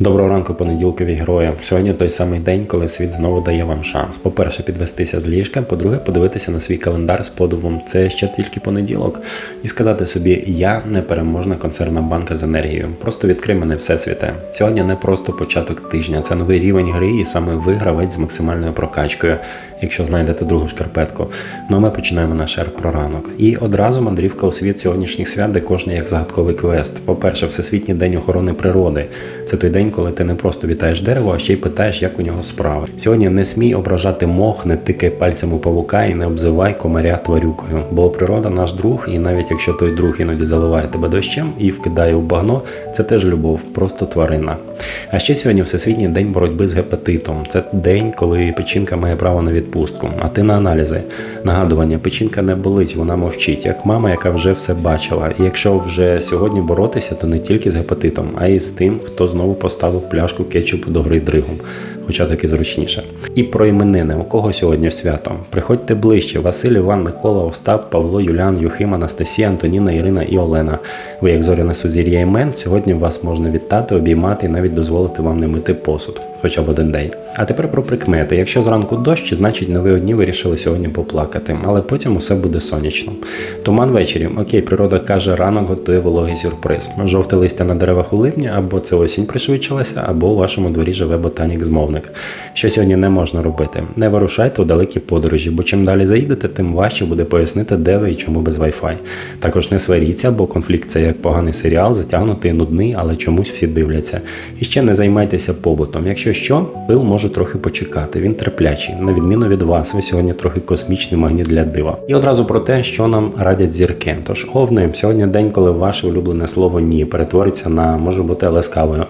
Доброго ранку, понеділкові герої. Сьогодні той самий день, коли світ знову дає вам шанс. По-перше, підвестися з ліжка, по-друге, подивитися на свій календар з подивом. Це ще тільки понеділок, і сказати собі, я непереможна концерна банка з енергією. Просто відкрий мене всесвіте. Сьогодні не просто початок тижня, це новий рівень гри, і саме ви гравець з максимальною прокачкою, якщо знайдете другу шкарпетку. Ну а ми починаємо наш ер про ранок. І одразу мандрівка у світ сьогоднішніх свят, де кожен як загадковий квест. По-перше, Всесвітній день охорони природи. Це той день, коли ти не просто вітаєш дерево, а ще й питаєш, як у нього справи. Сьогодні не смій ображати мох, не тикай пальцем у павука і не обзивай комаря тварюкою. Бо природа наш друг, і навіть якщо той друг іноді заливає тебе дощем і вкидає у багно, це теж любов, просто тварина. А ще сьогодні Всесвітній день боротьби з гепатитом. Це день, коли печінка має право на відпустку, а ти на аналізи. Нагадування, печінка не болить, вона мовчить, як мама, яка вже все бачила. І якщо вже сьогодні боротися, то не тільки з гепатитом, а й з тим, хто знову поставив пляшку кетчупу до гри дригом, хоча таки зручніше. І про іменини, у кого сьогодні свято. Приходьте ближче: Василь, Іван, Микола, Остап, Павло, Юлян, Юхим, Анастасія, Антоніна, Ірина і Олена. Ви, як зоряне сузір'я імен, сьогодні вас можна вітати, обіймати і навіть дозволити вам не мити посуд, хоча б один день. А тепер про прикмети. Якщо зранку дощ, значить не ви одні вирішили сьогодні поплакати, але потім усе буде сонячно. Туман ввечері. Окей, природа каже, ранок готує вологий сюрприз. Жовте листя на деревах у липні, або це осінь пришвидшилася, або у вашому дворі живе ботанік-змовник. Що сьогодні не можна робити? Не вирушайте у далекі подорожі, бо чим далі заїдете, тим важче буде пояснити, де ви і чому без Wi-Fi. Також не сваріться, бо конфлікт це як поганий серіал, затягнутий, нудний, але чомусь всі дивляться. І ще не займайтеся побутом. Якщо що, пил може трохи почекати. Він терплячий, на відміну від вас. Ви сьогодні трохи космічний магніт для дива. І одразу про те, що нам радять зірки. Тож овни, сьогодні день, коли ваше улюблене слово ні перетвориться на може бути ласкавою.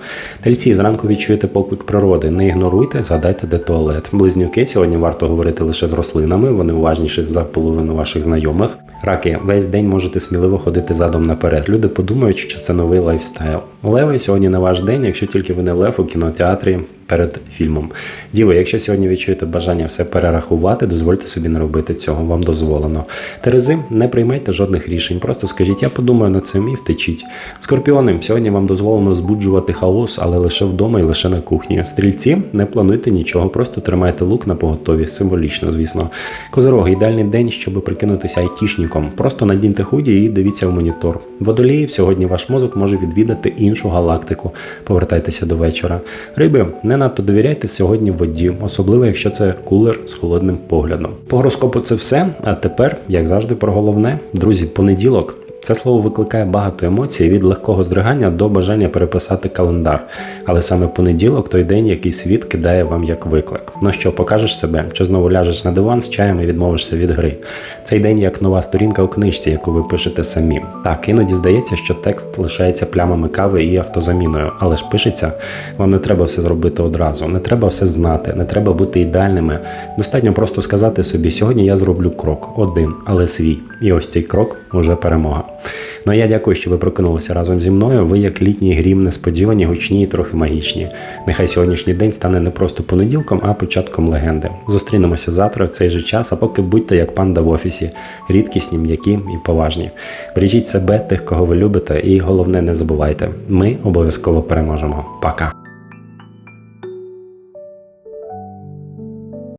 Тельці зранку відчуєте поклик природи. Не ігноруйте, згадайте, де туалет. Близнюки сьогодні варто говорити лише з рослинами. Вони уважніші за половину ваших знайомих. Раки, весь день можете сміливо ходити задом наперед. Люди подумають, що це новий лайфстайл. Леви сьогодні не ваш день, якщо тільки ви не лев у кінотеатрі перед фільмом. Діви, якщо сьогодні відчуєте бажання все перерахувати, дозвольте собі не робити цього, вам дозволено. Терези, не приймайте жодних рішень, просто скажіть, я подумаю над цим і втечіть. Скорпіони, сьогодні вам дозволено збуджувати хаос, але лише вдома і лише на кухні. Стрільці, не плануйте нічого, просто тримайте лук на поготові, символічно, звісно. Козороги, ідеальний день, щоб прикинутися айтішником. Просто надіньте худі і дивіться в монітор. Водолії, сьогодні ваш мозок може відвідати іншу галактику. Повертайтеся до вечора. Риби, не надто довіряйте сьогодні воді, особливо якщо це кулер з холодним поглядом. По гороскопу це все. А тепер, як завжди, про головне, друзі, понеділок. Це слово викликає багато емоцій від легкого здригання до бажання переписати календар. Але саме понеділок той день, який світ кидає вам як виклик. Ну що, покажеш себе, чи знову ляжеш на диван з чаєм і відмовишся від гри. Цей день як нова сторінка у книжці, яку ви пишете самі. Так, іноді здається, що текст лишається плямами кави і автозаміною, але ж пишеться, вам не треба все зробити одразу, не треба все знати, не треба бути ідеальними. Достатньо просто сказати собі, сьогодні я зроблю крок, один, але свій. І ось цей крок уже перемога. Ну а я дякую, що ви прокинулися разом зі мною. Ви як літній грім, несподівані, гучні і трохи магічні. Нехай сьогоднішній день стане не просто понеділком, а початком легенди. Зустрінемося завтра в цей же час, а поки будьте як панда в офісі, рідкісні, м'які і поважні. Бережіть себе, тих, кого ви любите, і головне, не забувайте, ми обов'язково переможемо. Пока!